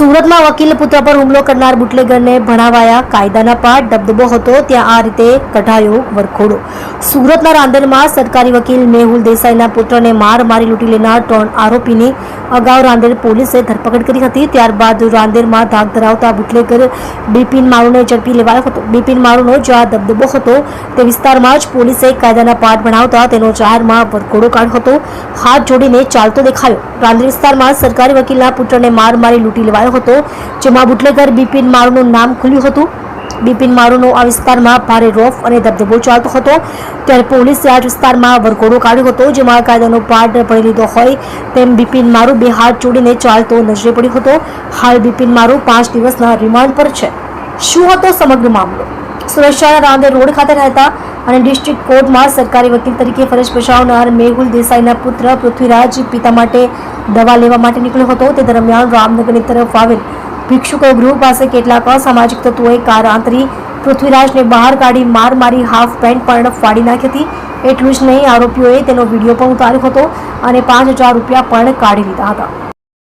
સુરતમાં વકીલ પુત્ર પર હુમલો કરનાર બુટલેગરને ભણાવાયા કાયદાના પાઠ, દબદબો હતો, ત્યાં આ રીતે કઢાયો વરખોડો સુરતના રાંદેરમાં સરકારી વકીલ મેહુલ દેસાઈના પુત્રને માર મારી લૂંટી લેનાર ત્રણ આરોપીની અગાઉ રાંદેર પોલીસે ધરપકડ કરી હતી. ત્યારબાદ રાંદેરમાં ધાક ધરાવતા બુટલેગર બિપિન મારુને ઝડપી લેવાયો હતો. બિપિન માળુનો જ્યાં દબદબો હતો તે વિસ્તારમાં જ પોલીસે કાયદાના પાઠ ભણાવતા તેનો જાહેરમાં વરખોડો કાઢ્યો હતો. હાથ જોડીને ચાલતો દેખાયો. રાંદેર વિસ્તારમાં સરકારી વકીલના પુત્રને માર મારી લૂંટી લેવાયો હતો, જેમાં બુટલેગર બિપિન મારુનું નામ ખુલ્યું હતું. બિપિન માળુનો આ વિસ્તારમાં ભારે રોફ અને ધબધબો ચાલતો હતો. ત્યારે પોલીસે આ વિસ્તારમાં વરઘોડો કાઢ્યો હતો, જેમાં કાયદાનો પાઠ ભણી લીધો હોય તેમ બિપિન મારુ બે હાથ જોડીને ચાલતો નજરે પડ્યો હતો. હાલ બિપિન મારુ પાંચ દિવસના રિમાન્ડ પર છે. શું હતો સમગ્ર મામલો? સુરક્ષાના રાંદે રોડ ખાતે રહેતા અને ડિસ્ટ્રિક્ટ કોર્ટમાં સરકારી વકીલ તરીકે ફરજ બજાવનાર મેહુલ દેસાઈના પુત્ર પૃથ્વીરાજ પિતા માટે દવા લેવા માટે નીકળ્યો હતો. તે દરમિયાન રામનગરની તરફ આવેલ ભિક્ષુકો ગૃહ પાસે કેટલાક અસામાજિક તત્વોએ કાર આંતરી પૃથ્વીરાજને બહાર કાઢી માર મારી હાફ પેન્ટ પણ ફાડી નાખી હતી. એટલું જ નહીં, આરોપીઓએ તેનો વીડિયો પણ ઉતાર્યો હતો અને પાંચ હજાર રૂપિયા પણ કાઢી લીધા હતા.